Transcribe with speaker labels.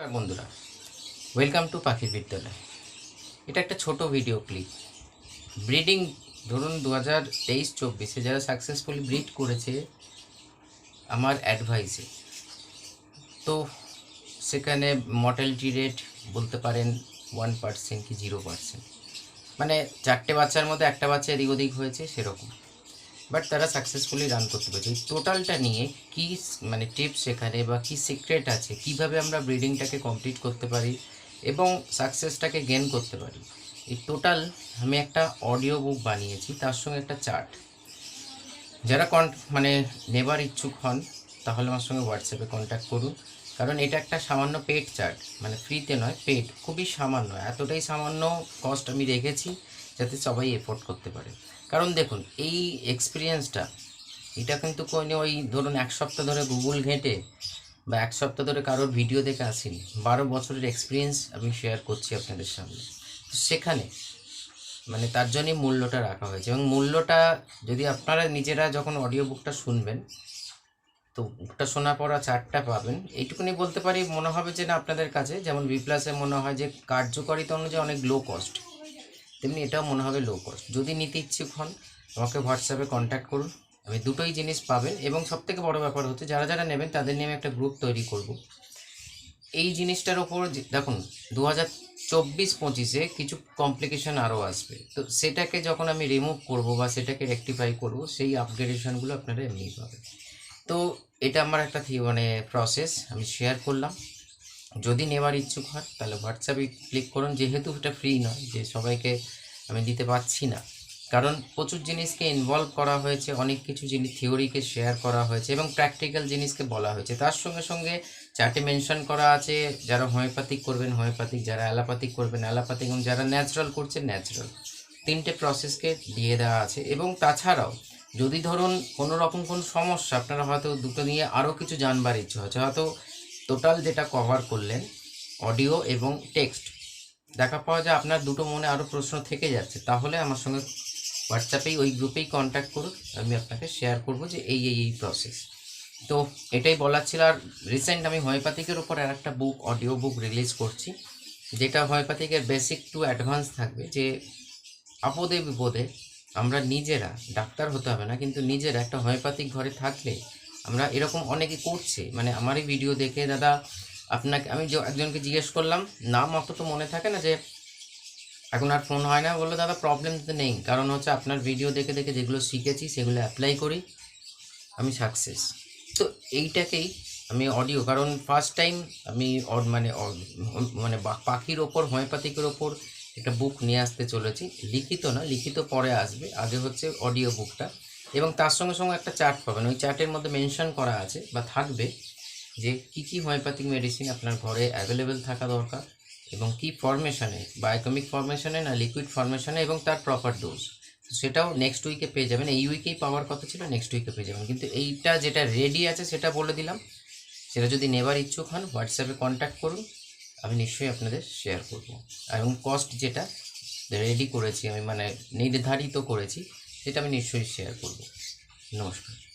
Speaker 1: নমস্কার বন্ধুরা। Welcome to পাখির বিদ্যালয়। এটা একটা ছোট ভিডিও ক্লিপ ব্রিডিং ধরুন দু হাজার তেইশ চব্বিশে যারা সাকসেসফুলি ব্রিড করেছে, আমার অ্যাডভাইসে তো সেখানে মর্টালিটি রেট বলতে পারেন ওয়ান পার্সেন্ট কি জিরো পার্সেন্ট মানে চারটে বাচ্চার মধ্যে একটা বাচ্চা এদিক ওদিক হয়েছে সেরকম। বাট তারা সাকসেসফুলি রান করতে পেরেছে। টোটালটা নিয়ে কি মানে টিপস সেখানে বা কি সিক্রেট আছে? কীভাবে আমরা ব্রিডিংটাকে কমপ্লিট করতে পারি এবং সাকসেসটাকে গেন করতে পারি? এই টোটাল আমি একটা অডিও বুক বানিয়েছি, তার সঙ্গে একটা চার্ট যারা কন মানে নেবার ইচ্ছুক হন, তাহলে আমার সঙ্গে হোয়াটসঅ্যাপে কন্ট্যাক্ট করুন। কারণ এটা একটা সামান্য পেড চার্ট মানে ফ্রিতে নয় পেড খুবই সামান্য। এতটাই সামান্য কস্ট আমি রেখেছি যাতে সবাই এফোর্ড করতে পারে। কারণ দেখুন, এই এক্সপিরিয়েন্সটা এটা কিন্তু কোনো ওই ধরুন এক সপ্তাহ ধরে গুগল ঘেঁটে বা এক সপ্তাহ ধরে কারোর ভিডিও দেখে আসিনি, বারো বছরের এক্সপিরিয়েন্স আমি শেয়ার করছি আপনাদের সামনে। সেখানে মানে তার জন্যই মূল্যটা রাখা হয়েছে এবং মূল্যটা যদি আপনারা নিজেরা যখন অডিও বুকটা শুনবেন, তো বুকটা শোনা পড়া চারটা পাবেন, এইটুকুনি বলতে পারি, মনে হবে যে না আপনাদের কাছে, যেমন বি প্লাসে মনে হয় যে কার্যকারিতা অনুযায়ী অনেক লো কস্ট তেমনি এটাও মনে হবে লো কস্ট যদি নিতে ইচ্ছুক হন, আমাকে হোয়াটসঅ্যাপে কন্ট্যাক্ট করুন। আমি দুটোই জিনিস পাবেন এবং সবথেকে বড় ব্যাপার হচ্ছে, যারা যারা নেবেন, তাদের নিয়ে আমি একটা গ্রুপ তৈরি করব। এই জিনিসটার ওপর দেখুন, দু হাজার চব্বিশ পঁচিশে কিছু কমপ্লিকেশন আরও আসবে। তো সেটাকে যখন আমি রিমুভ করব বা সেটাকে রেকটিফাই করব, সেই আপগ্রেডেশনগুলো আপনারা এমনিই পাবেন। তো এটা আমার একটা মানে প্রসেস আমি শেয়ার করলাম। যদি নেওয়ার ইচ্ছুক হয়, তাহলে হোয়াটসঅ্যাপে ক্লিক করুন। যেহেতু এটা ফ্রি নয়, যে সবাইকে আমি দিতে পারছি না। কারণ প্রচুর জিনিসকে ইনভলভ করা হয়েছে, অনেক কিছু জিনিস থিওরিকে শেয়ার করা হয়েছে এবং প্র্যাকটিক্যাল জিনিসকে বলা হয়েছে। তার সঙ্গে সঙ্গে চার্টে মেনশন করা আছে, যারা হোমিওপ্যাথিক করবেন হোমিওপ্যাথিক যারা অ্যালোপ্যাথিক করবেন অ্যালোপ্যাথিক এবং যারা ন্যাচারাল করছেন ন্যাচারাল তিনটে প্রসেসকে দিয়ে দেওয়া আছে এবং তাছাড়াও যদি ধরুন কোনো রকম কোনো সমস্যা, আপনারা হয়তো দুটো নিয়ে আরও কিছু জানবার ইচ্ছে হয়তো টোটাল যেটা কভার করলেন, অডিও এবং টেক্সট, দেখা পাওয়া যায় আপনার দুটো মনে আরও প্রশ্ন থেকে যাচ্ছে। তাহলে আমার সঙ্গে হোয়াটসঅ্যাপেই, ওই গ্রুপেই কন্ট্যাক্ট করুন, আমি আপনাকে শেয়ার করব যে এই এই এই প্রসেস তো এটাই বলার ছিল। আর রিসেন্ট আমি হোমিওপ্যাথিকের উপর আর একটা বুক অডিও বুক রিলিজ করছি, যেটা হোমিওপ্যাথিকের বেসিক টু অ্যাডভান্স থাকবে যে আপদে বিপদে আমরা নিজেরা, ডাক্তার হতে হবে না, কিন্তু নিজেরা একটা হোমিওপ্যাথিক ঘরে থাকলে আমরা এরকম অনেকে করছে। মানে আমারই ভিডিও দেখে, দাদা, আপনাকে আমি একজনকে জিজ্ঞেস করলাম, নাম অত তো মনে থাকে না যে এখন আর ফোন হয় না। বলল, দাদা প্রবলেম তো নেই। কারণ হচ্ছে আপনার ভিডিও দেখে দেখে যেগুলো শিখেছি, সেগুলো অ্যাপ্লাই করি, আমি সাকসেস তো এইটাকেই আমি অডিও কারণ ফার্স্ট টাইম আমি মানে মানে পাখির ওপর হোমিওপ্যাথিকের ওপর একটা বুক নিয়ে আসতে চলেছি। লিখিত না, লিখিত পরে আসবে। আগে হচ্ছে অডিও বুকটা এবং তার সঙ্গে সঙ্গে একটা চার্ট পাবেন। ওই চার্টের মধ্যে মেনশন করা আছে বা থাকবে যে কি কি হোমিওপ্যাথিক মেডিসিন আপনার ঘরে অ্যাভেলেবেল থাকা দরকার এবং কি ফরমেশনে বায়োকেমিক ফরমেশনে না লিকুইড ফরমেশনে এবং তার প্রপার ডোজ সেটাও নেক্সট উইকে পেয়ে যাবেন। এই উইকেই পাওয়ার কথা ছিল নেক্সট উইকে পেয়ে যাবেন। কিন্তু এইটা যেটা রেডি আছে সেটা বলে দিলাম। সেটা যদি নেবার ইচ্ছুক হন হোয়াটসঅ্যাপে কন্ট্যাক্ট করুন। আমি নিশ্চয়ই আপনাদের শেয়ার করব। এবং কস্ট যেটা রেডি করেছি আমি মানে নির্ধারিত করেছি সেটা আমি নিশ্চয়ই শেয়ার করব। নমস্কার।